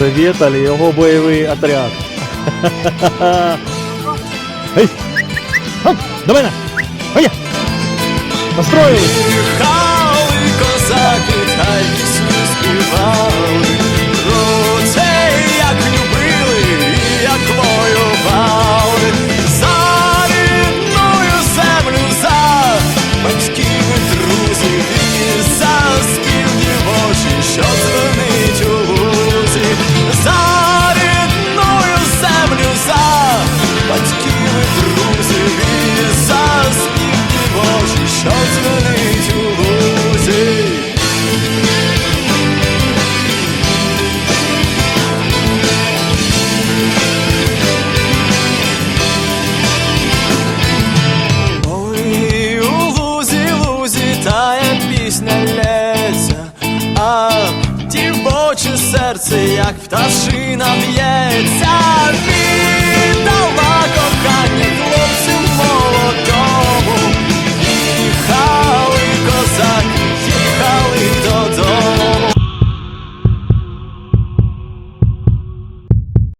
Це Віталь і його бойовий отряд. Ей! До мене! Ой! Що дзвенить у лузі Ой, у лузі, лузі, тая пісня серце, як пташина б'ється,